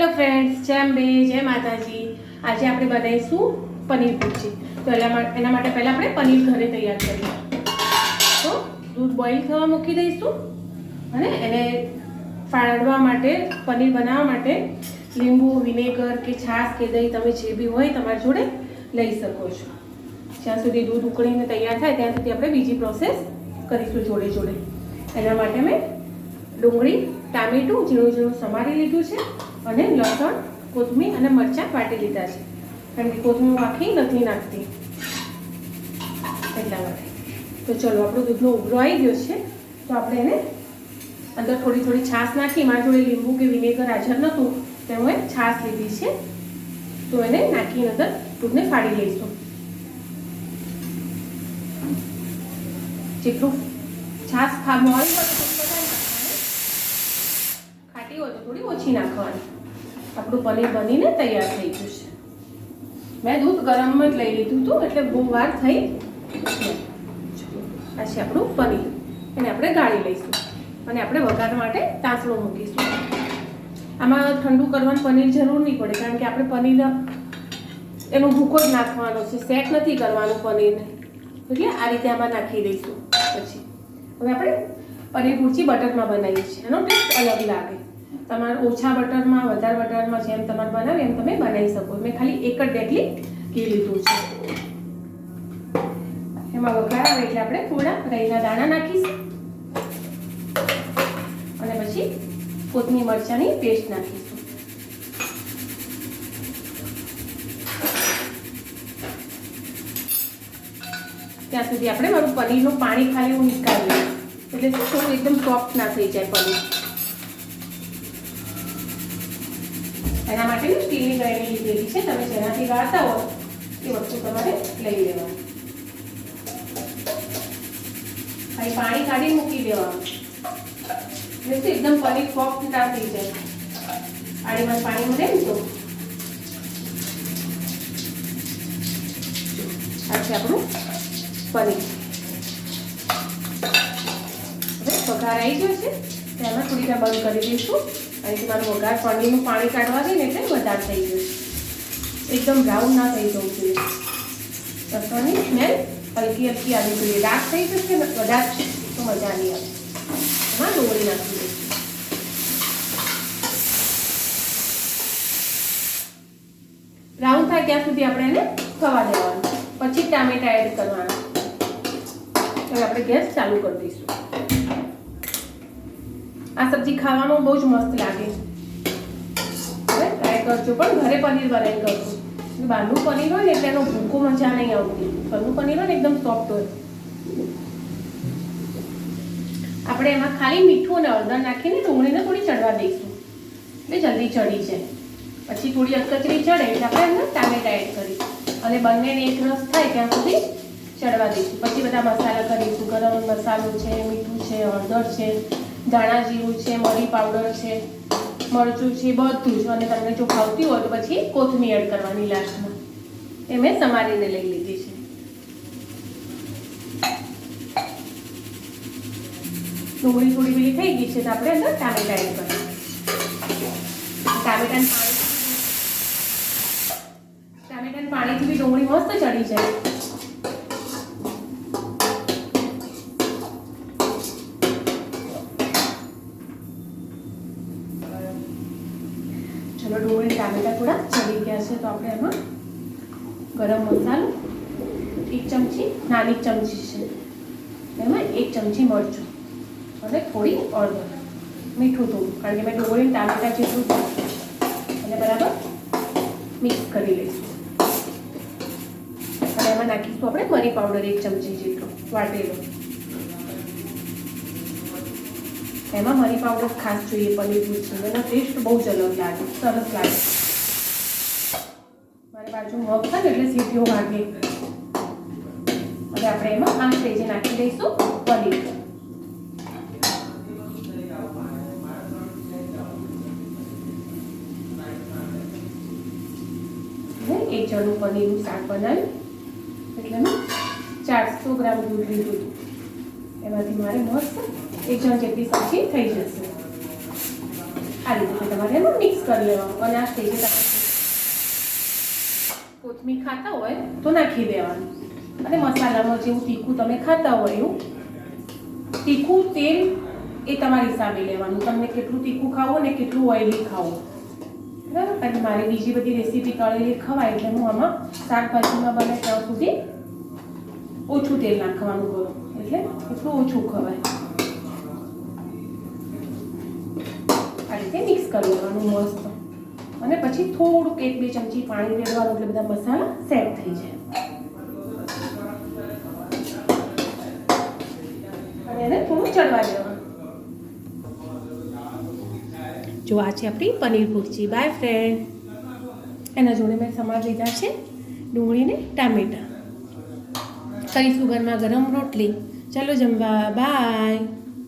Hello friends જેમ બે જય માતાજી. આજે આપણે બનાવીશું પનીર ભુરજી. તો એના માટે પહેલાં આપણે પનીર ઘરે તૈયાર કરીએ. તો દૂધ બોઇલ થવા મૂકી દઈશું અને એને ફાળવા માટે, પનીર બનાવવા માટે લીંબુ, વિનેગર કે છાશ કે દહીં તમે જે બી હોય તમારી જોડે લઈ શકો છો. જ્યાં સુધી દૂધ ઉકળીને તૈયાર થાય ત્યાં સુધી આપણે બીજી પ્રોસેસ કરીશું જોડે જોડે. એના માટે મેં ડુંગળી, ટામેટું, ઝીણું ઝીણું સમારી લીધું છે. અને લસણ, કોથમીર અને મરચાં વાટી લીધા છે. કારણ કે કોથમીર આખી નથી નાખતી. એટલા માટે. તો ચલો, આપણો દૂધનો ઉભરો આવી ગયો છે. તો આપણે એને અંદર થોડી થોડી છાશ નાખી. મારા જોડે લીંબુ કે વિનેગર હાજર નહોતું, તો હું છાશ લીધી છે. તો એને નાખીને અંદર દૂધને ફાડી લઈશું. જેટલું છાશ ખા મોળી હોય તો થોડી વધારે નાખવાની ખાટી હોય તો થોડી ઓછી નાખવાની. આપણું પનીર બનીને તૈયાર થઈ ગયું છે. મેં દૂધ ગરમ જ લઈ લીધું હતું, એટલે બહુ વાર થઈ આ છે આપણું પનીર. એને આપણે ગાળી લઈશું અને આપણે વઘાર માટે તાંસળો મૂકીશું. આમાં ઠંડુ કરવાનું પનીર જરૂર નહીં પડે, કારણ કે આપણે પનીર એનો ભૂકો જ નાખવાનો છે, સેટ નથી કરવાનું પનીરને. એટલે આ રીતે આમાં નાખી દઈશું. પછી હવે આપણે પનીર ભુરજી બટરમાં બનાવીએ છીએ. એનો ટેસ્ટ અલગ લાગે. તમારે ઓછા બટરમાં, વધારે બટરમાં જેમ તમારે બનાવે એમ તમે બનાવી શકો. મેં ખાલી એક જ ડેટલી ઘી લીધું છે. એમાં વઘાર આવે એટલે આપણે થોડા રહીના દાણા નાખીશું. અને પછી કોથમી મરચાંની પેસ્ટ નાખીશું. ત્યાં સુધી આપણે મારું પનીરનું પાણી ખાલી હું નીકાળી એટલે થોડું એકદમ સોફ્ટ ના થઈ જાય પનીર. એના માટે સ્ટીલની ગળણી લીધેલી છે. તમે જેનાથી વાળતા હો એ વસ્તુ તમારે લઈ લેવાનું. અહીં પાણી કાઢી મૂકી દેવાનું. એટલે એકદમ પનીર સોફ્ટ ના થઈ જાય. આડીમાં પાણી મળે ને તો. આ આપણું પનીર. હવે વઘાર આવી ગયો છે. તેમાં થોડી વાર બંધ કરી દઈશું. અહીંથી મારું વઘાર પનીરનું પાણી કાઢવા દે ને એટલે વધારે થઈ ગયું. એકદમ બ્રાઉન ના થઈ જવું જોઈએ. લસણની સ્મેલ હલકી હલકી આવી જોઈએ ડાર્ક થઈ જશે ને વધારે તો મજા નહીં આવે. એમાં ડુંગળી નાખી દઈશું. બ્રાઉન થાય ત્યાં સુધી આપણે એને થવા દેવાનું. પછી ટામેટા એડ કરવાના. હવે આપણે ગેસ ચાલુ કરી દઈશું. આ સબ્જી ખાવામાં બહુ જ મસ્ત લાગે. હવે ટ્રાય કરજો. પણ ઘરે પનીર બનાવી કરજો બહારનું પનીર હોય ને એટલે એનો ભૂકો મજા નહીં આવતી. ઘરનું પનીર હોય ને એકદમ સોફ્ટ હોય. આપણે એમાં ખાલી મીઠું અને હળદર નાખીને ડુંગળીને થોડી ચડવા દઈશું. એટલે જલ્દી ચડી જાય. પછી થોડી અધકચરી ચડે એટલે આપણે એમને ટામેટા એડ કરીશું અને બંનેને એક રસ થાય ત્યાં સુધી ચડવા દઈશું. પછી બધા મસાલા કરીશું. ગરમ મસાલો છે, મીઠું છે, હળદર છે. ધાણા જીરું છે, મરી પાવડર છે, મરચું છે, બધું જ અને તમને જો ભાવતી હોય તો પછી કોથમીર એડ કરવાની લાસ્ટમાં. એ મેં સમારીને લઈ લીધી છે. ડુંગળી થોડી પેલી થઈ ગઈ છે તો આપણે અંદર ટામેટા એડ કરીશું ટામેટાનું પાણી ટામેટાના પાણીથી બી ડુંગળી મસ્ત ચડી જાય. ટામેટા થોડા ચડી ગયા છે તો આપણે એમાં ગરમ મસાલો, એક ચમચી, નાની ચમચી છે. એમાં એક ચમચી મરચું અને થોડી અડધો મીઠું થોડું કારણ કે મેં ડુંગળી ટામેટા જેટલું અને બરાબર મિક્સ કરી લઈશું. અને એમાં નાખીશું આપણે મરી પાવડર એક ચમચી જેટલો, વાટેલો. એમાં મરી પાવડર ખાસ જોઈએ પનીર ભૂજી એનો ટેસ્ટ બહુ જ અલગ લાગે, સરસ લાગે. મારી બાજુ મગ થાય એટલે સીટીઓ વાગે હવે આપણે એમાં આ સ્ટેજે નાખી દઈશું પનીર. એક જણું પનીરનું શાક બનાવ્યું એટલે મેં ચારસો ગ્રામ દૂધ લીધું હતું. એમાંથી મારે મસ્ત એક જણ જેટલી સબ્જી થઈ જશે. આ રીતે તમારે એનું મિક્સ કરી લેવાનું. અને આ સ્ટેજે તમારે કોથમીર ખાતા હોય તો નાખી દેવાનું. અને મસાલામાં જેવું તીખું તમે ખાતા હોય એવું, તીખું તેલ એ તમારી હિસાબે લેવાનું. તમને કેટલું તીખું ખાવું ને કેટલું ઓઇલી ખાવું. બરાબર? કારણ કે મારી બીજી બધી રેસીપી તળેલી ખવાય એટલે હું આમાં શાકભાજીમાં બને ત્યાં સુધી ઓછું તેલ નાખવાનું કરું. એટલે એટલું ઓછું ખવાય. આ રીતે મિક્સ કરી લેવાનું મસ્ત. અને પછી થોડુંક એક બે ચમચી પાણી રેડવાનું એટલે બધા મસાલા સેટ થઈ જાય. અને એને થોડું ચડવા દેવાનું. જો આ છે આપણી પનીર ભુરજી. બાય ફ્રેન્ડ એના જોડે મેં સમાર લીધા છે ડુંગળીને ટામેટાં. કરીશું ઘરમાં ગરમ રોટલી. ચાલો જમવા. બાય